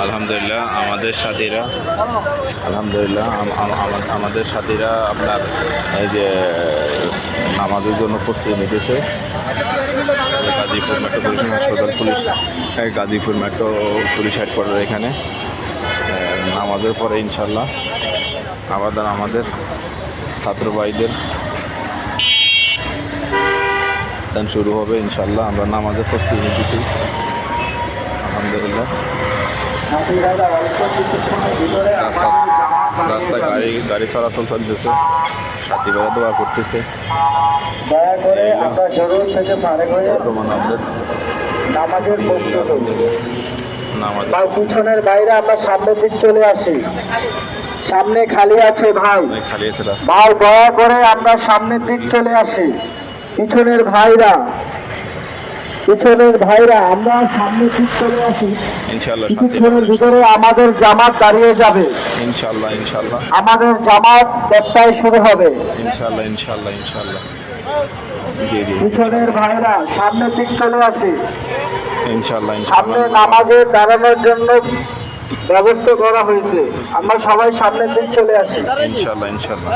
আলহামদুলিল্লাহ, আমাদের সাথীরা, আলহামদুলিল্লাহ, আম- আম- আমাদের সাথীরা আপনার এই যে, নামাজের জন্য প্রস্তুতি নিতেছে। গাজীপুর মেট্রো পুলিশ হাসপাতাল, police Gazipur metro police headquarter এখানে। নামাজের পরে ইনশাল্লাহ আবার আমাদের ছাত্র ভাইদের শুরু হবে ইনশাল্লাহ আমরা নামাজের প্রস্তুতি নিতেছি। রাস্তা রাস্তা গাড়ি গাড়ি চলাচল চলতেছে। সাথী বেড়া দোয়া করতেছে। দয়া করে আমরা জরুর থেকে ফারেক হয়ে বর্তমান আপডেট নামাজের নামাজ পিছনের বাইরে আমরা সামনের দিক চলে আসি। সামনে খালি আছে ভাই। ভাই দয়া করে আমরা সামনের দিক চলে আসি। পিছনের ভাইরা পিছনের ভাইরা আমরা সামনের দিক চলে আসি। কিছুক্ষণের ভিতরে আমাদের জামাত দাঁড়িয়ে যাবে। ইনশাল্লাহ ইনশাল্লাহ আমাদের জামাত দেড়টায় শুরু হবে। ইনশাল্লাহ ইনশাল্লাহ ইনশাল্লাহ পিছনের ভাইরা সামনের দিক চলে আসি। ইনশাল্লাহ সামনে নামাজে দাঁড়ানোর জন্য ব্যবস্থা করা হয়েছে। আমরা সবাই সামনের দিক চলে আসি। ইনশাল্লাহ ইনশাল্লাহ